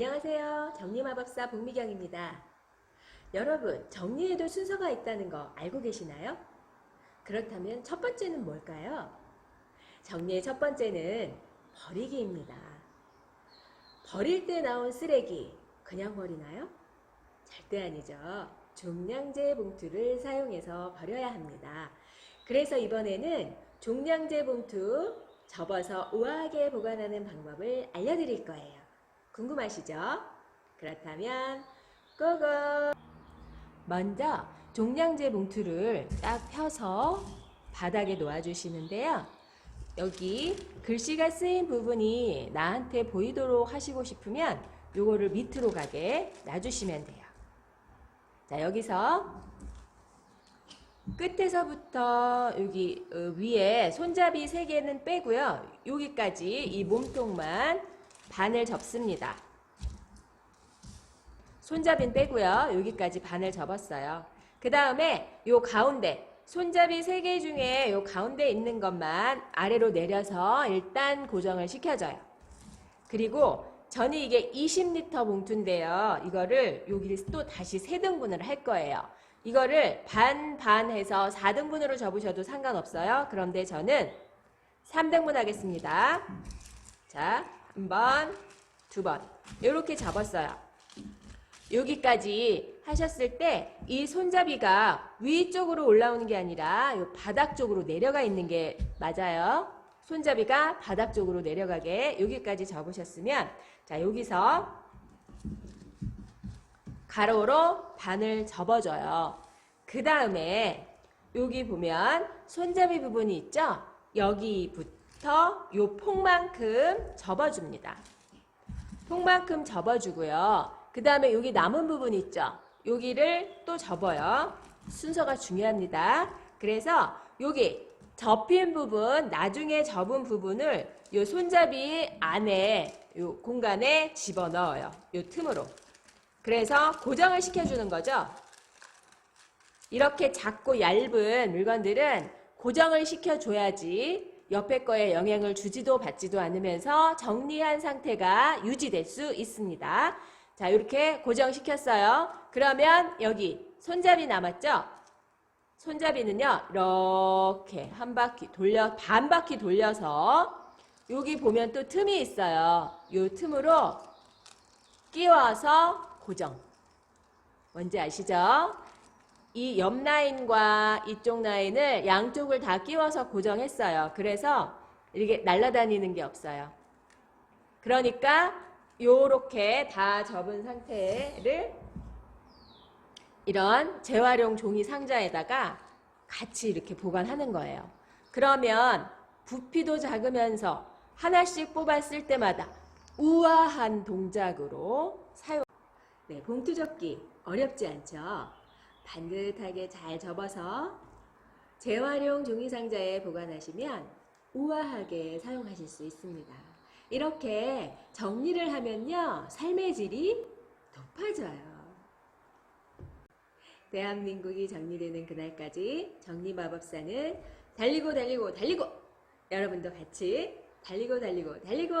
안녕하세요. 정리마법사 북미경입니다. 여러분, 정리에도 순서가 있다는 거 알고 계시나요? 그렇다면 첫 번째는 뭘까요? 정리의 첫 번째는 버리기입니다. 버릴 때 나온 쓰레기, 그냥 버리나요? 절대 아니죠. 종량제 봉투를 사용해서 버려야 합니다. 그래서 이번에는 종량제 봉투 접어서 우아하게 보관하는 방법을 알려드릴 거예요. 궁금하시죠? 그렇다면 고고! 먼저 종량제 봉투를 딱 펴서 바닥에 놓아주시는데요. 여기 글씨가 쓰인 부분이 나한테 보이도록 하시고 싶으면 요거를 밑으로 가게 놔주시면 돼요. 자, 여기서 끝에서부터 여기 어, 위에 손잡이 3개는 빼고요. 여기까지 이 몸통만 반을 접습니다. 손잡이는 빼고요. 여기까지 반을 접었어요. 그 다음에 요 가운데 손잡이 3개 중에 요 가운데 있는 것만 아래로 내려서 일단 고정을 시켜줘요. 그리고 전이 이게 20리터 봉투인데요. 이거를 여기를 또 다시 3등분을 할 거예요. 이거를 반, 반 해서 4등분으로 접으셔도 상관없어요. 그런데 저는 3등분 하겠습니다. 자, 한 번, 두 번. 이렇게 접었어요. 여기까지 하셨을 때 이 손잡이가 위쪽으로 올라오는 게 아니라 요 바닥 쪽으로 내려가 있는 게 맞아요. 손잡이가 바닥 쪽으로 내려가게 여기까지 접으셨으면 자 여기서 가로로 반을 접어줘요. 그 다음에 여기 보면 손잡이 부분이 있죠? 여기부터 요 폭만큼 접어줍니다. 폭만큼 접어주고요. 그 다음에 여기 남은 부분 있죠? 여기를 또 접어요. 순서가 중요합니다. 그래서 여기 접힌 부분, 나중에 접은 부분을 요 손잡이 안에 요 공간에 집어넣어요. 요 틈으로. 그래서 고정을 시켜주는 거죠. 이렇게 작고 얇은 물건들은 고정을 시켜줘야지 옆에 거에 영향을 주지도 받지도 않으면서 정리한 상태가 유지될 수 있습니다. 자, 이렇게 고정시켰어요. 그러면 여기 손잡이 남았죠? 손잡이는요, 이렇게 한 바퀴 돌려, 반 바퀴 돌려서 여기 보면 또 틈이 있어요. 이 틈으로 끼워서 고정. 뭔지 아시죠? 이 옆 라인과 이쪽 라인을 양쪽을 다 끼워서 고정했어요. 그래서 이렇게 날아다니는 게 없어요. 그러니까 요렇게 다 접은 상태를 이런 재활용 종이 상자에다가 같이 이렇게 보관하는 거예요. 그러면 부피도 작으면서 하나씩 뽑았을 때마다 우아한 동작으로 사용. 네, 봉투 접기 어렵지 않죠? 반듯하게 잘 접어서 재활용 종이 상자에 보관하시면 우아하게 사용하실 수 있습니다. 이렇게 정리를 하면요, 삶의 질이 높아져요. 대한민국이 정리되는 그날까지 정리마법사는 달리고 달리고 달리고 여러분도 같이 달리고 달리고 달리고